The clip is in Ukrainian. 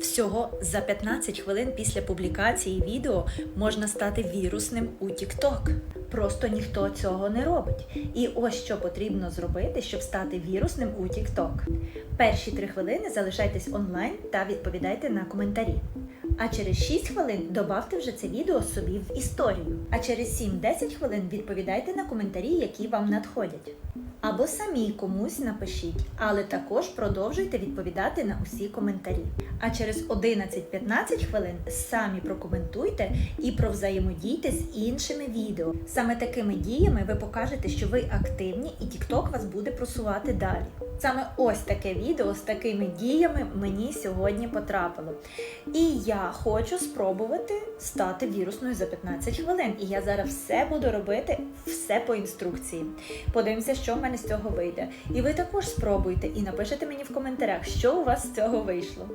Всього за 15 хвилин після публікації відео можна стати вірусним у TikTok. Просто ніхто цього не робить. І ось що потрібно зробити, щоб стати вірусним у TikTok. Перші три хвилини залишайтесь онлайн та відповідайте на коментарі. А через 6 хвилин добавте вже це відео собі в історію. А через 7-10 хвилин відповідайте на коментарі, які вам надходять. Або самі комусь напишіть, але також продовжуйте відповідати на усі коментарі. А через 11-15 хвилин самі прокоментуйте і провзаємодійте з іншими відео. Саме такими діями ви покажете, що ви активні і TikTok вас буде просувати далі. Саме ось таке відео з такими діями мені сьогодні потрапило. І я хочу спробувати стати вірусною за 15 хвилин. І я зараз все буду робити, все по інструкції. Подивимося, що в мене з цього вийде. І ви також спробуйте і напишете мені в коментарях, що у вас з цього вийшло.